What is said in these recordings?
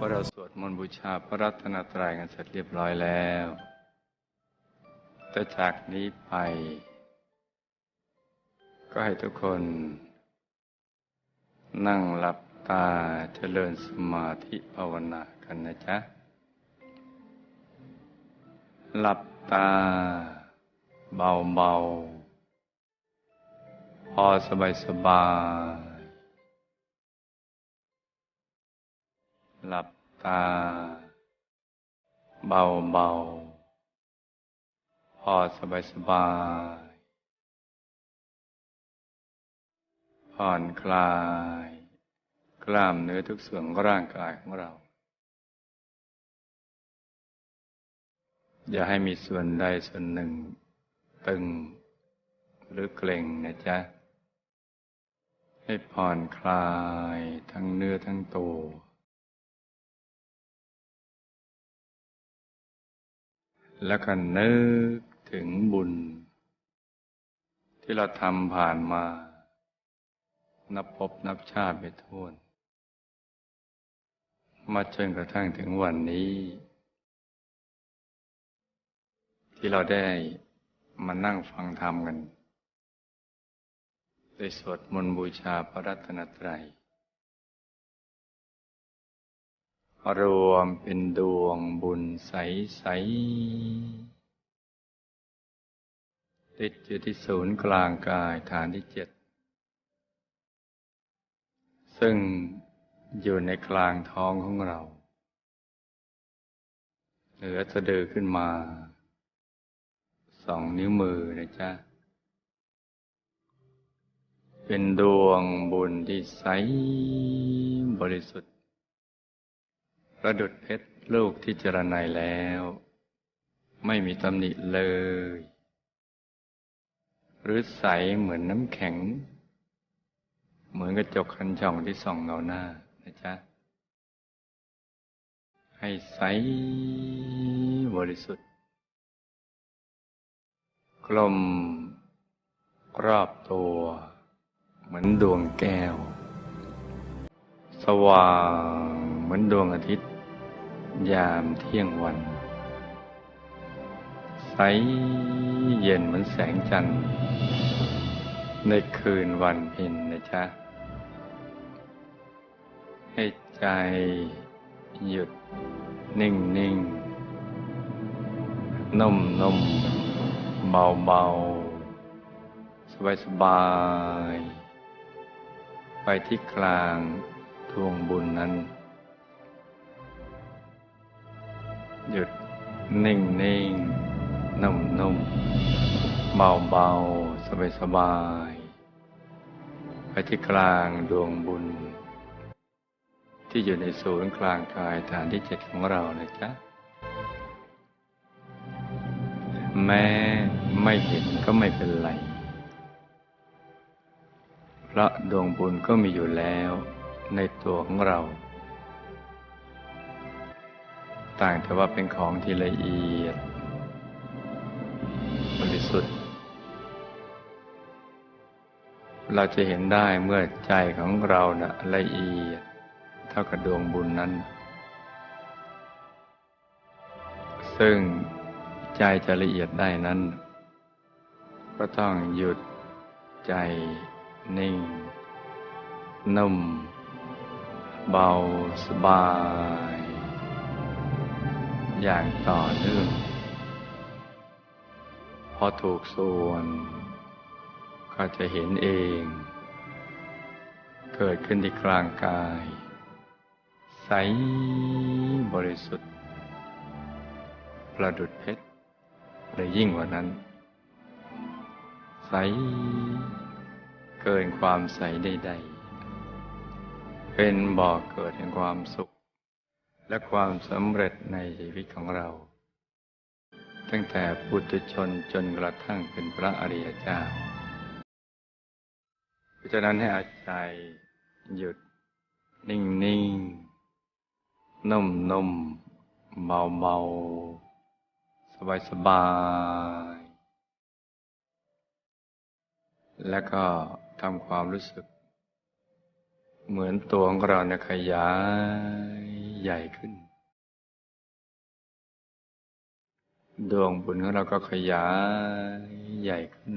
ว่าเราสวดมนต์บูชาพระรัตนตรัยกันเสร็จเรียบร้อยแล้ว แต่จากนี้ไป ก็ให้ทุกคน นั่งหลับตาเจริญสมาธิภาวนากันนะจ๊ะ หลับตา เบาๆ พอสบายสบาย หลับตา เบาๆพอสบายสบายๆผ่อนคลาย กล้ามเนื้อทุกส่วนของร่างกายของเรา อย่าให้มีส่วนใดส่วนหนึ่ง ตึง หรือเกร็งนะจ๊ะให้ผ่อนคลายทั้งเนื้อทั้งตัว แล้วก็นึกถึงบุญ ที่เราทำผ่านมา นับพบนับชาติไปทั่วมาจนกระทั่งถึงวันนี้ ที่เราได้มานั่งฟังธรรมกัน ได้สวดมนต์บูชาพระรัตนตรัย รวมเป็นดวงบุญใสใส ๆ ติดอยู่ที่ศูนย์กลางกายฐานที่เจ็ด ซึ่งอยู่ในกลางท้องของเรา เหนือสะดือขึ้นมา สองนิ้วมือนะจ๊ะ เป็นดวงบุญที่ใสบริสุทธิ์ ประดุดเพชรลูกที่เจรไนแล้ว ไม่มีตำหนิเลย หรือใสเหมือนน้ำแข็ง เหมือนกระจกคันช่องที่ส่องเงาหน้านะจ๊ะ ให้ใสบริสุทธิ์ กลมรอบตัว เหมือนดวงแก้ว สว่างเหมือนดวงอาทิตย์ ยามเที่ยงวัน ใสเย็นเหมือนแสงจันทร์ ในคืนวันเพ็ญนะจ๊ะ ให้ใจหยุดนิ่งนิ่งนุ่มนุ่มเบาเบาสบายสบาย ไปที่กลางทวงบุญนั้น หยุดนิ่งนิ่งนุ่มนุ่มเบาเบาสบายสบายไปที่กลางดวงบุญ ที่อยู่ในศูนย์กลางกายฐานที่เจ็ดของเรานะจ๊ะ แม้ไม่เห็นก็ไม่เป็นไร เพราะดวงบุญก็มีอยู่แล้วในตัวของเรา ต่างแต่ว่าเป็นของที่ละเอียด บริสุทธิ์ เราจะเห็นได้เมื่อใจของเรานะละเอียด เท่ากับดวงบุญนั้น ซึ่งใจจะละเอียดได้นั้น ก็ต้องหยุดใจนิ่ง นุ่ม เบาสบาย อย่างต่อเนื่อง พอถูกส่วน ก็จะเห็นเอง เกิดขึ้นที่กลางกาย ใสบริสุทธิ์ ประดุดเพชรเลยยิ่งกว่านั้น ใส เกินความใสใดๆเป็นบ่อเกิดแห่งความสุข และความสำเร็จในชีวิตของเรา ตั้งแต่ปุถุชนจนกระทั่งเป็นพระอริยเจ้า เพราะฉะนั้นให้อาใจหยุด นิ่งนิ่งนุ่มนุ่มเบาเบาสบายสบาย แล้วก็ทำความรู้สึก เหมือนตัวของเราเนี่ยขยาย ใหญ่ขึ้น ดวงบุญของเราก็ขยายใหญ่ขึ้น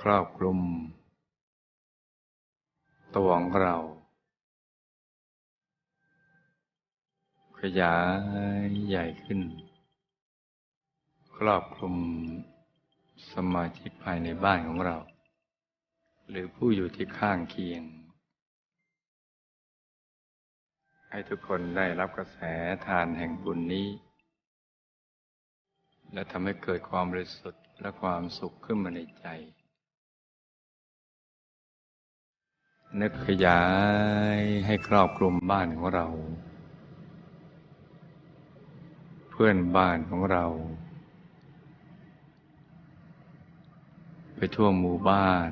ครอบคลุม ตัวของเรา ขยายใหญ่ขึ้น ครอบคลุมสมาชิกภายในบ้านของเรา หรือผู้อยู่ที่ข้างเคียง ให้ทุกคนได้รับกระแสทานแห่งบุญนี้ และทำให้เกิดความบริสุทธิ์และความสุขขึ้นมาในใจ นึกขยายให้ครอบคลุมบ้านของเรา เพื่อนบ้านของเรา ไปทั่วหมู่บ้าน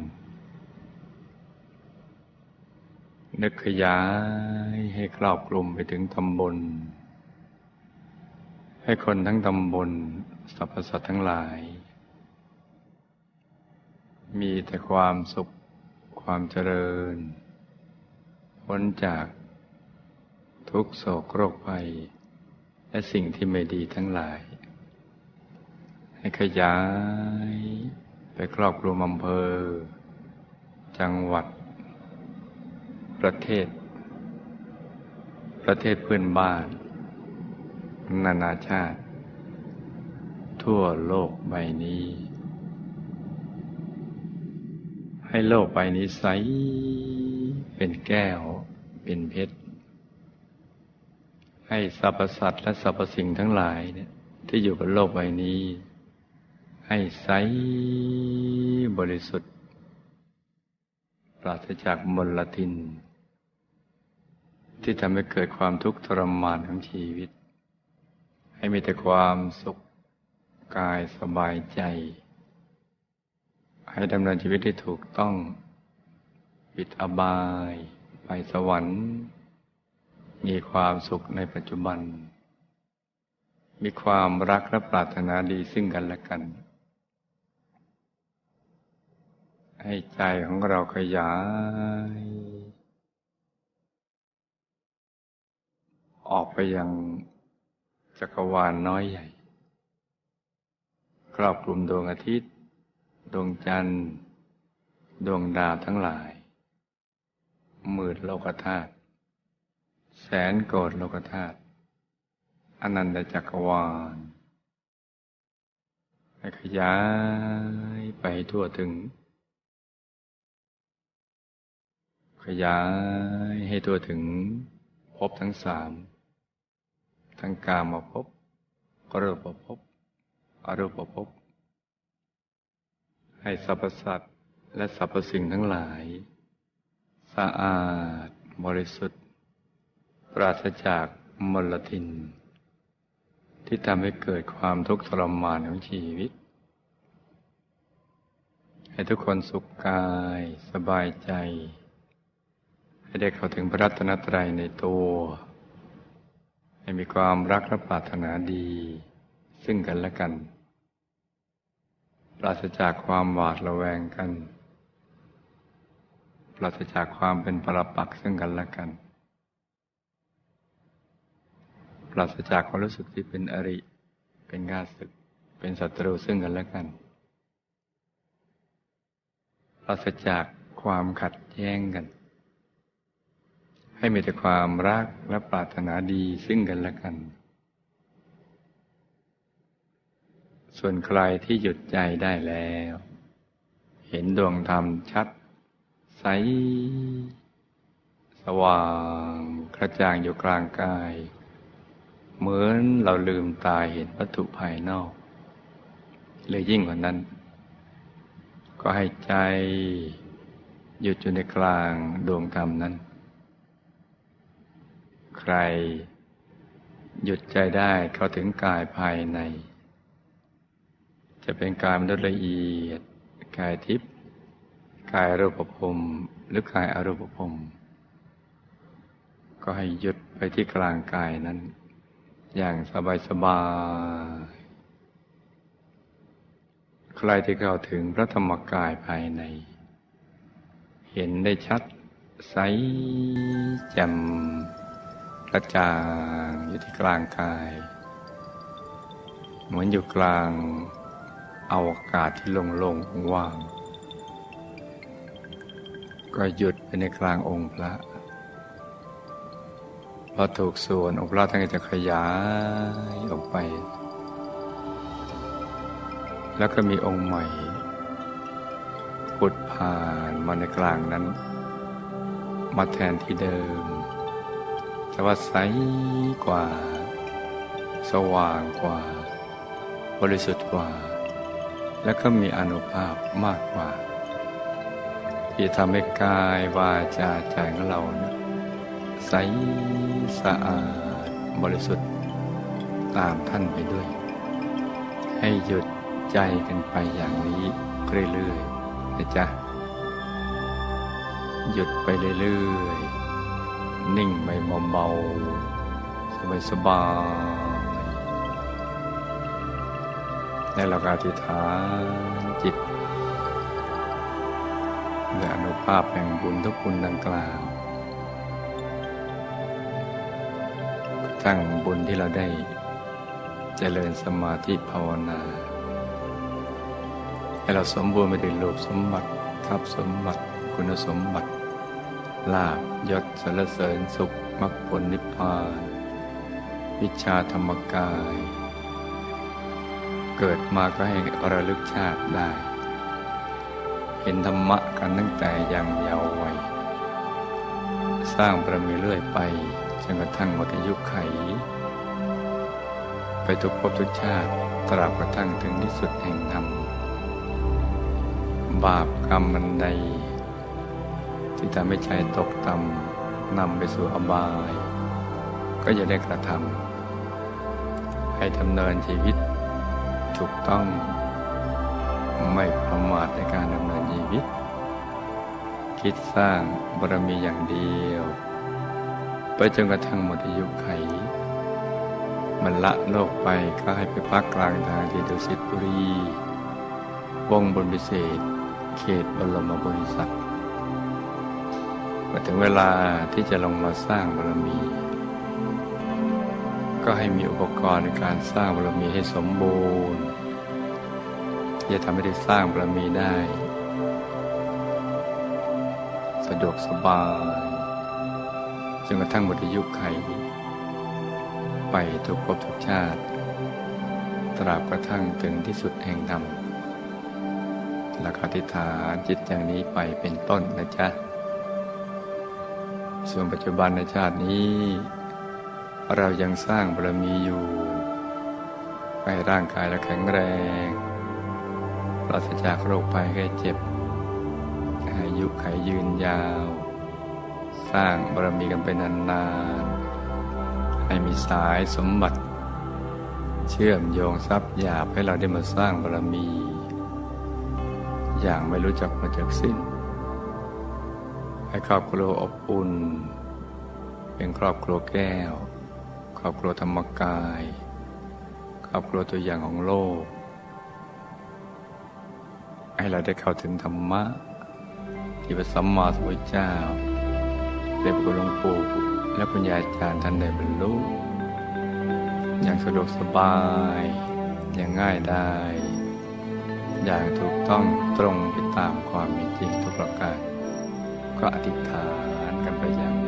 นึกขยาย ให้ครอบคลุมไปถึงตำบล ให้คนทั้งตำบลสรรพสัตว์ทั้งหลาย มีแต่ความสุขความเจริญพ้นจากทุกโศกโรคภัย และสิ่งที่ไม่ดีทั้งหลาย ให้ขยายไปครอบคลุมอำเภอ จังหวัด ประเทศ ประเทศเพื่อนบ้าน นานาชาติ ทั่วโลกใบนี้ ให้โลกใบนี้ใส เป็นแก้ว เป็นเพชร ให้สรรพสัตว์และสรรพสิ่งทั้งหลายเนี่ยที่อยู่บนโลกใบนี้ ให้ใสบริสุทธิ์ ปราศจากมลทิน ที่ทำให้เกิดความทุกข์ทรมานของชีวิต ให้มีแต่ความสุขกายสบายใจ ให้ดำเนินชีวิตที่ถูกต้อง ปิดอบาย ไปสวรรค์ มีความสุขในปัจจุบัน มีความรักและปรารถนาดีซึ่งกันและกัน ให้ใจของเราขยาย ออกไปยังจักรวาลน้อยใหญ่ ครอบคลุมดวงอาทิตย์ ดวงจันทร์ ดวงดาวทั้งหลาย หมื่นโลกธาตุ แสนโกดโลกธาตุ อนันตจักรวาลให้ขยายไปทั่วถึง ขยายให้ทั่วถึงภพทั้งสาม ทั้งกามภพกรูปภพอรูปภพให้สรรพสัตว์และสรรพสิ่งทั้งหลาย สะอาดบริสุทธิ์ ปราศจากมลทิน ที่ทำให้เกิดความทุกข์ทรมานของชีวิต ให้ทุกคนสุขกายสบายใจ ให้ได้เข้าถึงพระรัตนตรัยในตัว ให้มีความรักและปรารถนาดี ซึ่งกันและกัน ปราศจากความหวาดระแวงกัน ปราศจากความเป็นปรปักษ์ซึ่งกันและกัน ปราศจากความรู้สึกที่เป็นอริ เป็นข้าศึก เป็นศัตรูซึ่งกันและกัน ปราศจากความขัดแย้งกัน ให้มีแต่ความรักและปรารถนาดีซึ่งกันและกัน ส่วนใครที่หยุดใจได้แล้ว เห็นดวงธรรมชัด ใส สว่างกระจ่างอยู่กลางกาย เหมือนเราลืมตาเห็นวัตถุภายนอกหรือยิ่งกว่านั้น ก็ให้ใจหยุดอยู่ในกลางดวงธรรมนั้น ใคร หยุดใจได้เข้าถึงกายภายใน จะเป็นกายมนุษย์ละเอียด กายทิพย์กายรูปภพหรือกายอรูปภพก็ให้หยุดไปที่กลางกายนั้น อย่างสบายสบายใครที่เข้าถึงพระธรรมกายภายใน เห็นได้ชัดใสแจ่ม กระจ่างอยู่ที่กลางกาย เหมือนอยู่กลางอวกาศที่โล่งๆว่าง ก็หยุดไปในกลางองค์พระพอถูกส่วนองค์พระท่านก็จะขยายออกไป แล้วก็มีองค์ใหม่ผุดผ่านมาในกลางนั้น มาแทนที่เดิม แต่ว่าใสกว่า สว่างกว่า บริสุทธิ์กว่า และก็มีอนุภาพมากกว่า ที่ทำให้กายวาจาใจของเรานะใสสะอาดบริสุทธิ์ตามท่านไปด้วย ให้หยุดใจกันไปอย่างนี้เรื่อยๆนะจ๊ะหยุดไปเรื่อยๆ นิ่งไปเบาๆสบายๆและเราก็อธิษฐานจิตด้วยอนุภาพแห่งบุญทุกคุณดังกล่าวทั้งบุญที่เราได้เจริญสมาธิภาวนา ให้เราสมบูรณ์ไปด้วยรูปสมบัติทรัพย์สมบัติ คุณสมบัติ ลาบยศสรรเสริญสุขมรรคผลนิพพาน วิชาธรรมกาย เกิดมาก็ให้ระลึกชาติได้ เห็นธรรมะกันตั้งแต่ยังเยาว์วัย สร้างประมีเรื่อยไปจนกระทั่งหมดอายุไข ไปทุกภพทุกชาติตราบกระทั่งถึงที่สุดแห่งธรรมบาปกรรมมันใด ที่ทำให้ใจตกต่ำนำไปสู่อบาย ก็จะได้กระทำให้ดำเนินชีวิตถูกต้อง ไม่ประมาทในการดำเนินชีวิต คิดสร้างบารมีอย่างเดียว ไปจนกระทั่งหมดอายุไข มันละโลกไปก็ให้ไปพักกลางทางที่ดุสิตบุรีวงบนพิเศษ เขตบรมบริษัท มาถึงเวลาที่จะลงมาสร้างบารมี ก็ให้มีอุปกรณ์ในการสร้างบารมีให้สมบูรณ์ที่จะทำให้ได้สร้างบารมีได้ สะดวกสบายจนกระทั่งหมดอายุไข ไปทุกภพทุกชาติ ตราบกระทั่งถึงที่สุดแห่งธรรมแล้วก็อธิษฐานจิตอย่างนี้ไปเป็นต้นนะจ๊ะ ส่วนปัจจุบันในชาตินี้ เรายังสร้างบารมีอยู่ให้ร่างกายเราแข็งแรงปราศจากโรคภัยไข้เจ็บอายุไขยืนยาว สร้างบารมีกันไปนานๆ ให้มีสายสมบัติ เชื่อมโยงทรัพย์หยาบให้เราได้มาสร้างบารมี อย่างไม่รู้จักมาจากสิ้น ให้ครอบครัวอบอุ่น เป็นครอบครัวแก้ว ครอบครัวธรรมกาย ครอบครัวตัวอย่างของโลก ให้เราได้เข้าถึงธรรมะ ที่พระสัมมาสัมพุทธเจ้าเป็นพระหลวงปู่และคุณยายอาจารย์ท่านได้บรรลุอย่างสะดวกสบาย อย่างง่ายได้ อย่างถูกต้องตรงไปตามความเป็นจริงทุกประการ ก็อธิษฐานกันไปอย่าง